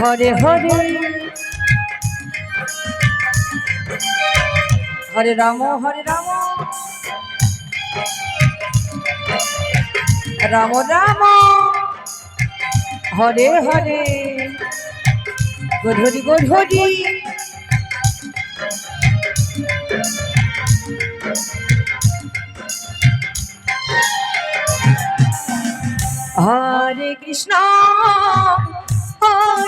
Hare Hare. Hare Ram Hare Ram. Ram Ram. Hare Hare. গধরি গধরি Hare Krishna.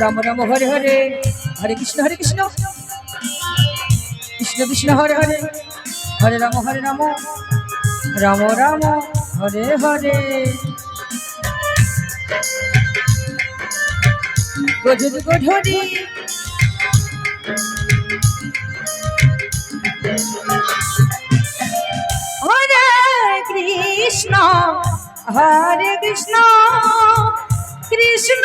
Ram Ram Hare Hare Hare Krishna Hare Krishna. Krishna Krishna Hare Hare Hare Ram Hare Ram Ram Ram Hare Hare. গধুরি গধুরি Hare Krishna Hare Krishna Krishna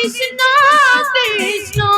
Krishna Krishna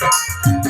Thank you.